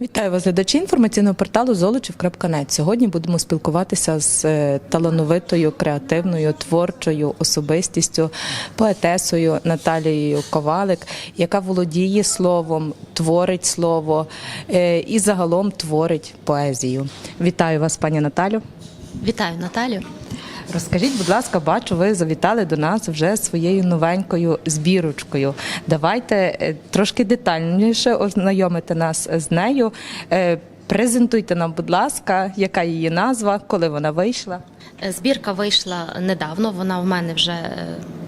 Вітаю вас, глядачі інформаційного порталу Золочів.нет. Сьогодні будемо спілкуватися з е, талановитою, креативною, творчою особистістю, поетесою Наталією Ковалик, яка володіє словом, творить слово е, і загалом творить поезію. Вітаю вас, пані Наталю. Вітаю Наталю. Розкажіть, будь ласка, бачу, ви завітали до нас вже своєю новенькою збірочкою. Давайте е, трошки детальніше ознайомити нас з нею. Е, Презентуйте нам, будь ласка, яка її назва, коли вона вийшла. Е, Збірка вийшла недавно. Вона в мене вже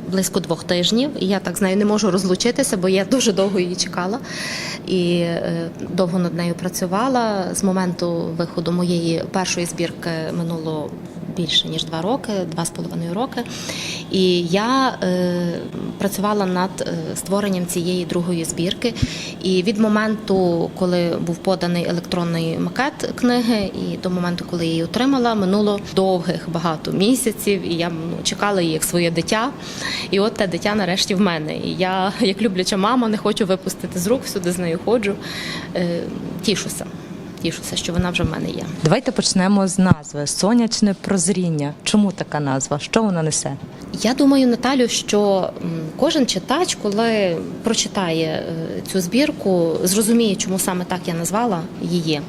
близько двох тижнів. І я так з нею не можу розлучитися, бо я дуже довго її чекала і довго над нею працювала. З моменту виходу моєї першої збірки минуло більше ніж два роки, два з половиною роки. І я е, працювала над е, створенням цієї другої збірки. І від моменту, коли був поданий електронний макет книги, і до моменту, коли я її отримала, минуло довгих багато місяців, і я ну, чекала її як своє дитя. І от те дитя нарешті в мене. І я, як любляча мама, не хочу випустити з рук, всюди з нею ходжу. Е, тішуся. Тішуся, що вона вже в мене є. Давайте почнемо з назви Сонячне прозріння. Чому така назва? Що вона несе? Я думаю, Наталю, що кожен читач, коли прочитає е, цю збірку, зрозуміє, чому саме так я назвала її.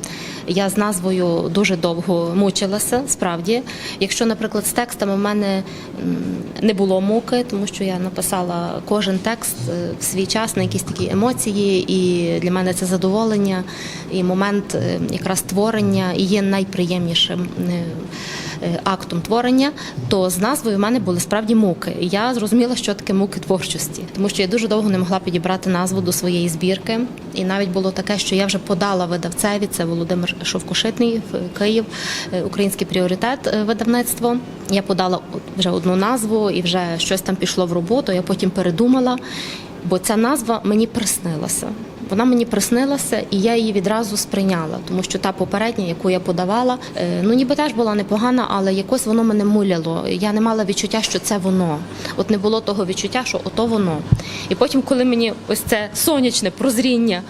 Я з назвою дуже довго мучилася, справді. Якщо, наприклад, з текстами в мене не було муки, тому що я написала кожен текст е, в свій час на якісь такі емоції, і для мене це задоволення, і момент е, якраз творення і є найприємнішим. Е, е, актом творення, то з назвою в мене були справді муки. І я зрозуміла, що таке муки творчості, тому що я дуже довго не могла підібрати назву до своєї збірки. І навіть було таке, що я вже подала видавцеві. Це Володимир Шовкошитний в Київ, е, український пріоритет е, видавництво. Я подала вже одну назву і вже щось там пішло в роботу. Я потім передумала, бо ця назва мені приснилася. Вона мені приснилася, і я її відразу сприйняла, тому що та попередня, яку я подавала, е, ну ніби теж була непогана, але якось воно мене муляло. Я не мала відчуття, що це воно. От не було того відчуття, що ото воно. І потім, коли мені ось це сонячне прозріння.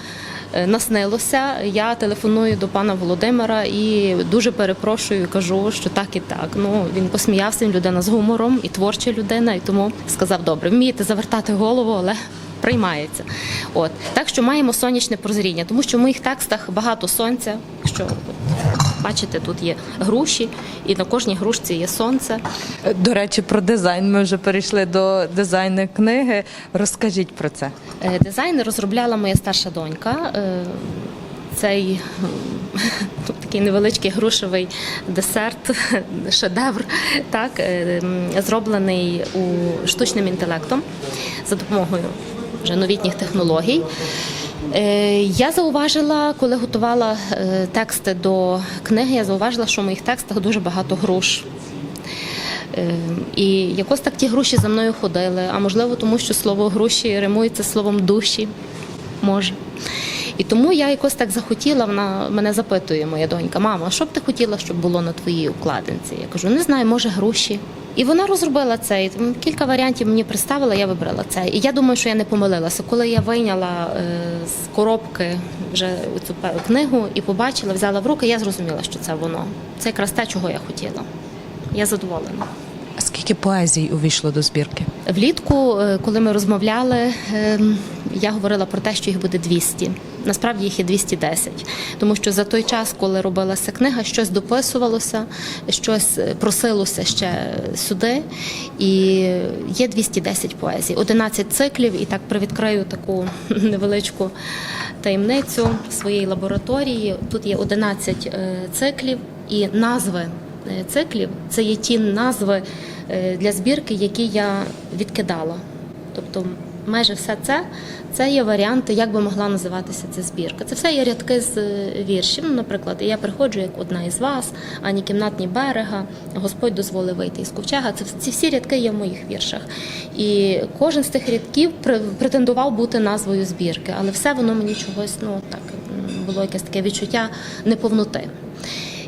Е, Наснилося, я телефоную до пана Володимира і дуже перепрошую, кажу, що так і так. Ну він посміявся, він людина з гумором і творча людина, і тому сказав: добре, вмієте завертати голову, але приймається. От так що маємо сонячне прозріння, тому що в моїх текстах багато сонця. Що бачите, тут є груші, і на кожній грушці є сонце. До речі, про дизайн. Ми вже перейшли до дизайну книги. Розкажіть про це. Е, Дизайн розробляла моя старша донька. Е, Цей такий невеличкий грушевий десерт, шедевр, так, е, зроблений у штучним інтелектом за допомогою вже новітніх технологій. Е, Я зауважила, коли готувала е, тексти до книги, я зауважила, що в моїх текстах дуже багато груш. Е, І якось так ті груші за мною ходили. А можливо, тому що слово груші римується словом душі. Може. І тому я якось так захотіла, вона мене запитує, моя донька, мама, що б ти хотіла, щоб було на твоїй укладинці? Я кажу, не знаю, може груші. І вона розробила це. І кілька варіантів мені представила, я вибрала це. І я думаю, що я не помилилася. Коли я вийняла е, з коробки вже цю книгу і побачила, взяла в руки, я зрозуміла, що це воно. Це якраз те, чого я хотіла. Я задоволена. А Скільки поезій увійшло до збірки? Влітку, е, коли ми розмовляли, ем, я говорила про те, що їх буде 200. Насправді їх є 210. Тому що за той час, коли робилася книга, щось дописувалося, щось е, просилося ще сюди. І є 210 поезій, 11 циклів. І так привідкрию таку невеличку таємницю своєї лабораторії. Тут є 11 е, циклів і назви е, циклів це є ті назви для збірки, які я відкидала. Тобто майже все це це є варіанти, як би могла називатися ця збірка. Це все є рядки з е, віршів. Ну, наприклад, я приходжу як одна із вас, ані кімнатні берега, Господь дозволив вийти із ковчега. Це ці всі рядки є в моїх віршах. І кожен з тих рядків претендував бути назвою збірки, але все воно мені чогось ну так було якесь таке відчуття неповноти.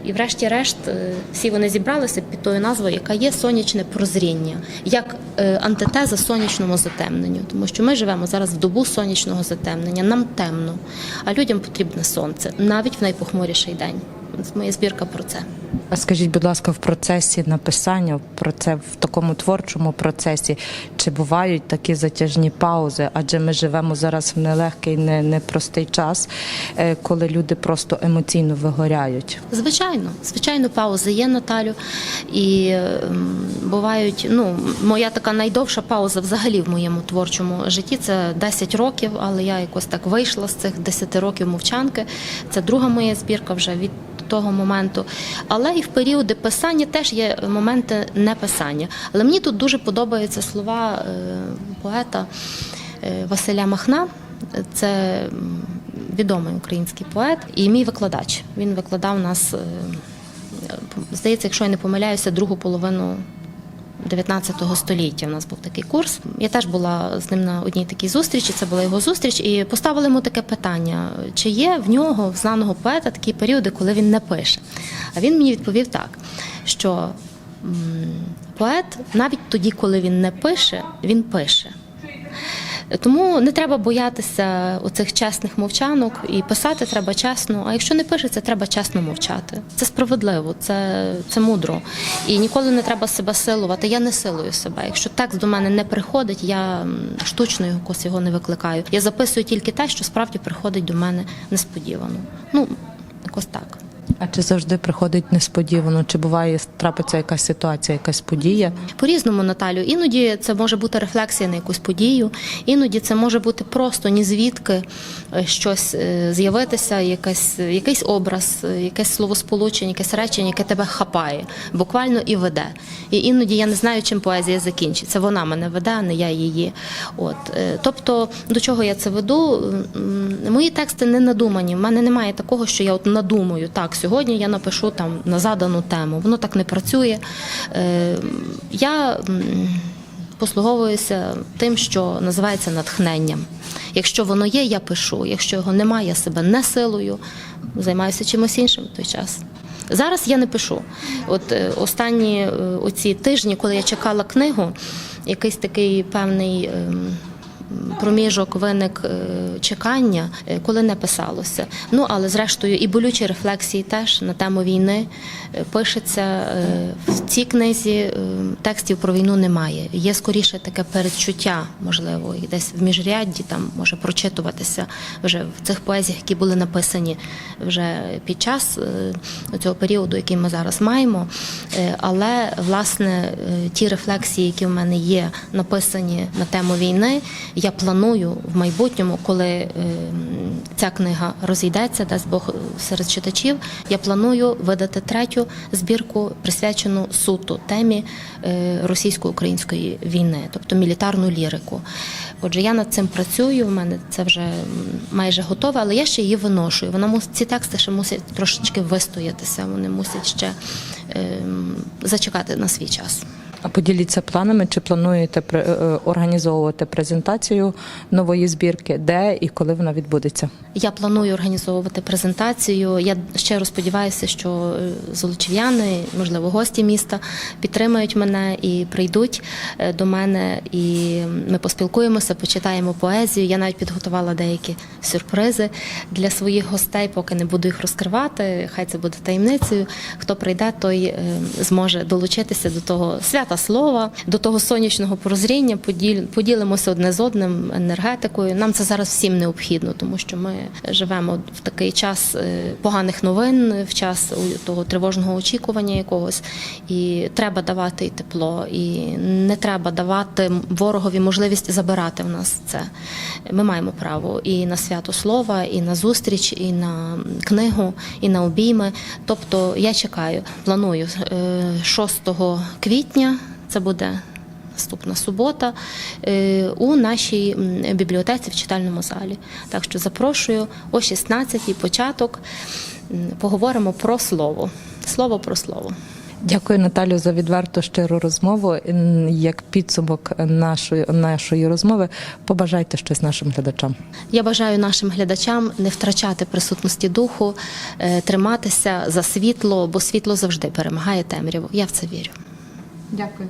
І врешті-решт е, всі вони зібралися під тою назвою, яка є сонячне прозріння, як е, антитеза сонячному затемненню. Тому що ми живемо зараз в добу сонячного затемнення, нам темно, а людям потрібне сонце навіть в найпохмуріший день. Моя збірка про це. А скажіть, будь ласка, в процесі написання, про це в такому творчому процесі, чи бувають такі затяжні паузи? Адже ми живемо зараз в нелегкий, не- непростий час, е, коли люди просто емоційно вигоряють. Звичайно, звичайно, паузи є Наталю. І ем, бувають, ну, моя така найдовша пауза взагалі в моєму творчому житті це 10 років, але я якось так вийшла з цих 10 років мовчанки. Це друга моя збірка вже від того моменту. Але і в періоди писання теж є моменти неписання. Але мені тут дуже подобаються слова е, поета е, Василя Махна. Це відомий український поет і мій викладач. Він викладав нас, е, здається, якщо я не помиляюся, другу половину 19 століття. У нас був такий курс. Я теж була з ним на одній такій зустрічі. Це була його зустріч, і поставили йому таке питання: чи є в нього, в знаного поета, такі періоди, коли він не пише? А він мені відповів так, що поет навіть тоді, коли він не пише, він пише. Тому не треба боятися оцих чесних мовчанок і писати треба чесно. А якщо не пишеться, треба чесно мовчати. Це справедливо, це, це мудро. І ніколи не треба себе силувати. Я не силую себе. Якщо текст до мене не приходить, я штучно якось його не викликаю. Я записую тільки те, що справді приходить до мене несподівано. Ну, якось так. А чи завжди приходить несподівано? Чи буває трапиться якась ситуація, якась подія? По-різному, Наталю. Іноді це може бути рефлексія на якусь подію, іноді це може бути просто ні звідки е, щось е, з'явитися, якась, якийсь образ, е, якесь словосполучення, якесь речення, яке тебе хапає, буквально і веде. І іноді я не знаю, чим поезія закінчиться. Вона мене веде, а не я її. От. Тобто, до чого я це веду? Мої тексти не надумані. В мене немає такого, що я от надумаю. Так, сьогодні я напишу там на задану тему. Воно так не працює. Е, Я послуговуюся тим, що називається натхненням. Якщо воно є, я пишу. Якщо його немає, я себе не силою, займаюся чимось іншим в той час. Зараз я не пишу. От е, останні е, оці тижні, коли я чекала книгу, якийсь такий певний. Проміжок виник е, чекання, е, коли не писалося. Ну але зрештою і болючі рефлексії теж на тему війни е, пишеться в цій книзі. Текстів про війну немає. Є скоріше таке передчуття, можливо, і десь в міжрядді там може прочитуватися вже в цих поезіях, які були написані вже під час цього періоду, який ми зараз маємо. Е, Але власне е, ті рефлексії, які в мене є, написані на тему війни, я планую в майбутньому, коли е, ця книга розійдеться, дасть Бог серед читачів. Я планую видати третю збірку, присвячену суто темі російсько-української війни, тобто мілітарну лірику. Отже, я над цим працюю. У мене це вже майже готове, але я ще її виношую. Вона ці тексти ще мусять трошечки вистоятися. Вони мусять ще зачекати на свій час. А поділіться планами, чи плануєте пре- е, організовувати презентацію нової збірки, де і коли вона відбудеться? Я планую організовувати презентацію. Я щиро сподіваюся, що е, золочів'яни, можливо, гості міста підтримають мене і прийдуть е, до мене, і ми поспілкуємося, почитаємо поезію. Я навіть підготувала деякі сюрпризи для своїх гостей, поки не буду їх розкривати. Хай це буде таємницею. Хто прийде, той е, зможе долучитися до того свята слова, до того сонячного прозріння. поділ- Поділимося одне з одним енергетикою. Нам це зараз всім необхідно, тому що ми живемо в такий час е, поганих новин, в час того тривожного очікування якогось. І треба давати і тепло, і не треба давати ворогові можливість забирати в нас це. Ми маємо право і на свято слова, і на зустріч, і на книгу, і на обійми. Тобто я чекаю, планую е, 6 квітня. Це буде наступна субота е, у нашій бібліотеці в читальному залі. Так що запрошую о 16-й початок. Поговоримо про слово. Слово про слово. Дякую, Наталю, за відверту щиру розмову. Як підсумок нашої нашої розмови, побажайте щось нашим глядачам. Я бажаю нашим глядачам не втрачати присутності духу, е, триматися за світло, бо світло завжди перемагає темряву. Я в це вірю. Дякую.